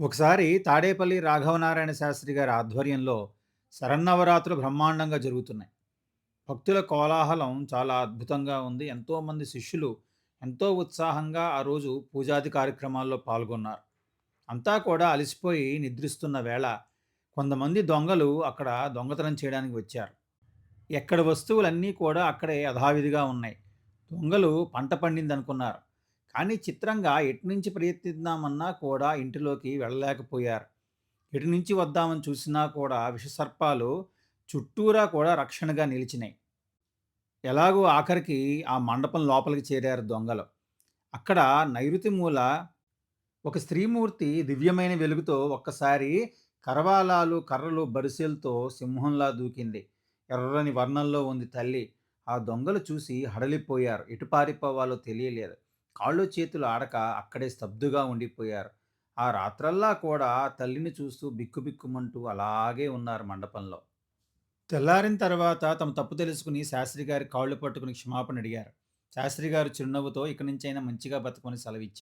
ఒకసారి తాడేపల్లి రాఘవనారాయణ శాస్త్రి గారి ఆధ్వర్యంలో శరన్నవరాత్రులు బ్రహ్మాండంగా జరుగుతున్నాయి. భక్తుల కోలాహలం చాలా అద్భుతంగా ఉంది. ఎంతోమంది శిష్యులు ఎంతో ఉత్సాహంగా ఆ రోజు పూజాది కార్యక్రమాల్లో పాల్గొన్నారు. అంతా కూడా అలసిపోయి నిద్రిస్తున్న వేళ కొంతమంది దొంగలు అక్కడ దొంగతనం చేయడానికి వచ్చారు. ఎక్కడ వస్తువులన్నీ కూడా అక్కడే యథావిధిగా ఉన్నాయి. దొంగలు పంట పండిందనుకున్నారు. అని చిత్రంగా ఎటునుంచి ప్రయత్నిద్దామన్నా కూడా ఇంటిలోకి వెళ్ళలేకపోయారు. ఎటు నుంచి వద్దామని చూసినా కూడా విషసర్పాలు చుట్టూరా కూడా రక్షణగా నిలిచినాయి. ఎలాగో ఆఖరికి ఆ మండపం లోపలికి చేరారు దొంగలు. అక్కడ నైరుతి మూల ఒక స్త్రీమూర్తి దివ్యమైన వెలుగుతో ఒక్కసారి కరవాలాలు, కర్రలు, బరిసెలతో సింహంలా దూకింది. ఎర్రని వర్ణంలో ఉంది తల్లి. ఆ దొంగలు చూసి హడలిపోయారు. ఎటు పారిపోవాలో తెలియలేదు. కాళ్ళు చేతులు ఆడక అక్కడే స్తబ్దుగా ఉండిపోయారు. ఆ రాత్రల్లా కూడా తల్లిని చూస్తూ బిక్కుబిక్కుమంటూ అలాగే ఉన్నారు మండపంలో. తెల్లారిన తర్వాత తమ తప్పు తెలుసుకుని శాస్త్రి గారి కాళ్ళు పట్టుకుని క్షమాపణ అడిగారు. శాస్త్రి గారు చిరునవ్వుతో ఇక నుంచైనా మంచిగా బతకమని సెలవిచ్చారు.